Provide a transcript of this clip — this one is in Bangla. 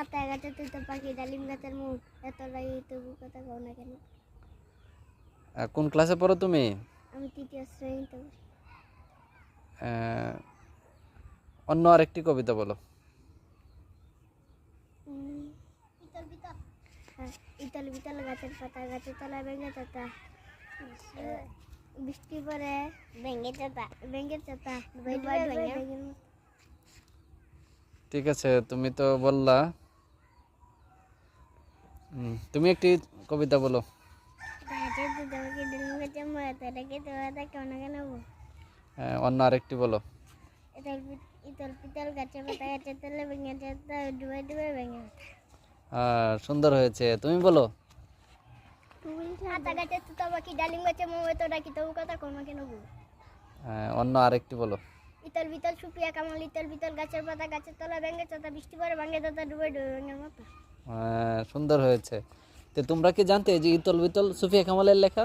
আতা গাছে তুই তো পাখি ডালিম গাছের মুখ এতটাই তবু কথা কও না কেন? কোন ক্লাসে পড়ো তুমি? আমি তৃতীয় শ্রেণীতে অন্য আরেকটি কবিতা বলো। হ্যাঁ, ইতল বিতল গাছের পাতা গাছের তলায় ভেঙে চাতা। বৃষ্টি পরে ভেঙে চাতা। ভেঙে চাতা। ঠিক আছে তুমি তো বললা তুমি একটি কবিতা বলো। আহ, অন্য আরেকটি বলো। সুন্দর হয়েছে। তুমি বলো। আহ, অন্য আরেকটি বলো। ইতল বিতল সুপিয়া কামাল ইতল বিতল গাছের পাতা গাছের তলা ভেঙে চাতা বৃষ্টি পরে ভাঙে চাতা ডুবে ডুবে ভেঙে মতো। আহ, সুন্দর হয়েছে। তো তোমরা কি জানতে যে ইতল বিতল সুফিয়া কামালের লেখা?